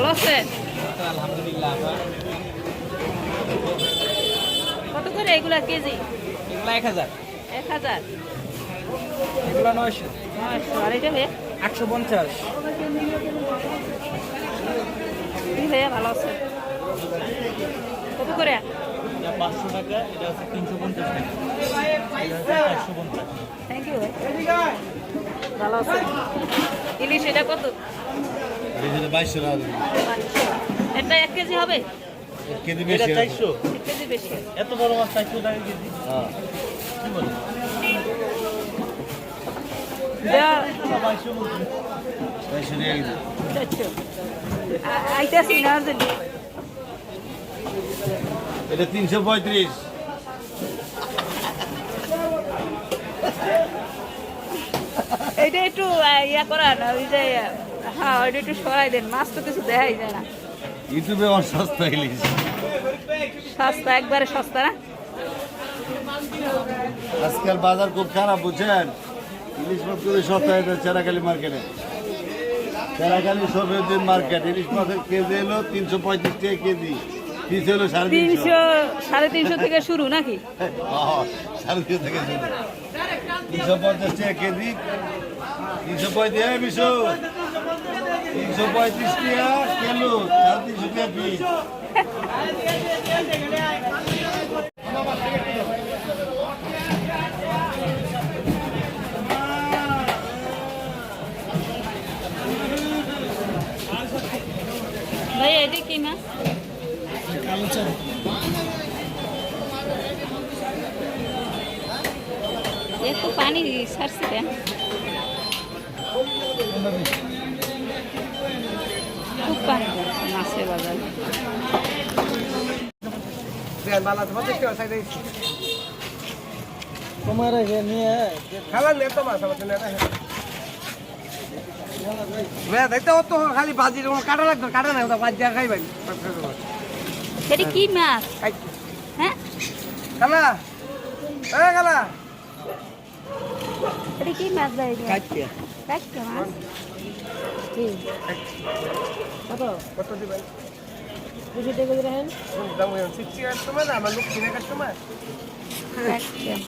ভালো আছেন আলহামদুলিল্লাহ কত করে এগুলা কেজি? এগুলো এক হাজার। এক হাজার? এগুলো নয়শো। নয়শো আর এটা ভাইয়া একশো পঞ্চাশ। ভাইয়া ভালো আছে। কত করে? পাঁচশো টাকা এটা হচ্ছে তিনশো পঞ্চাশ টাকা। পঞ্চাশ। থ্যাংক ইউ ভালো আছে। ইলিশ এটা কত? বাইশশো টাকা এটা এক কেজি হবে? কেজি এটা বেশি চারশো। এক কেজি বেশি এত বড় মাছ চারশো টাকা কেজি? হ্যাঁ। কি বলে? এটা তিনশো পঁয়ত্রিশ। এইটা একটু ইয়া করান ওই যে হ্যাঁ ওইটা একটু সরাই দেন মাছ তো কিছু দেখাই যায় না। ইউটিউবে আমার সস্তা ইলিশ। সস্তা একবারে সস্তা না? আজকাল বাজার খুব খারাপ বুঝছেন? ইলিশ মাছ করে সস্তা এটা চেরাকালি মার্কেটে। চেরাকালি দিন মার্কেট ইলিশ মাছের কেজি এলো তিনশো পঁয়ত্রিশ টাকা কেজি পিস হলো সাড়ে তিনশো। সাড়ে তিনশো থেকে শুরু নাকি? সাড়ে তিনশো থেকে শুরু। তিনশো পঞ্চাশ টাকা কেজি তিনশো পঁয়ত্রিশ বিশো। তিনশো পঁয়ত্রিশ টাকা কিলো সাড়ে তিনশো টাকা পিস ভাই এটা কি মাছ একটু পানি ছাড়ছি কেন খুব পানি যাচ্ছে মাছের বাজার। তোমার নিয়ে খালি বাজি কাটা লাগতো কাটা না বাজ যা খাইবাই এটা কি মাছ? হ্যাঁ? কালা এটা কি মাছ ভাই? মাছ? কি কত কত দিবেন দাম সিক্সটি কাস্টমার আমার লোক কিনে কাস্টমার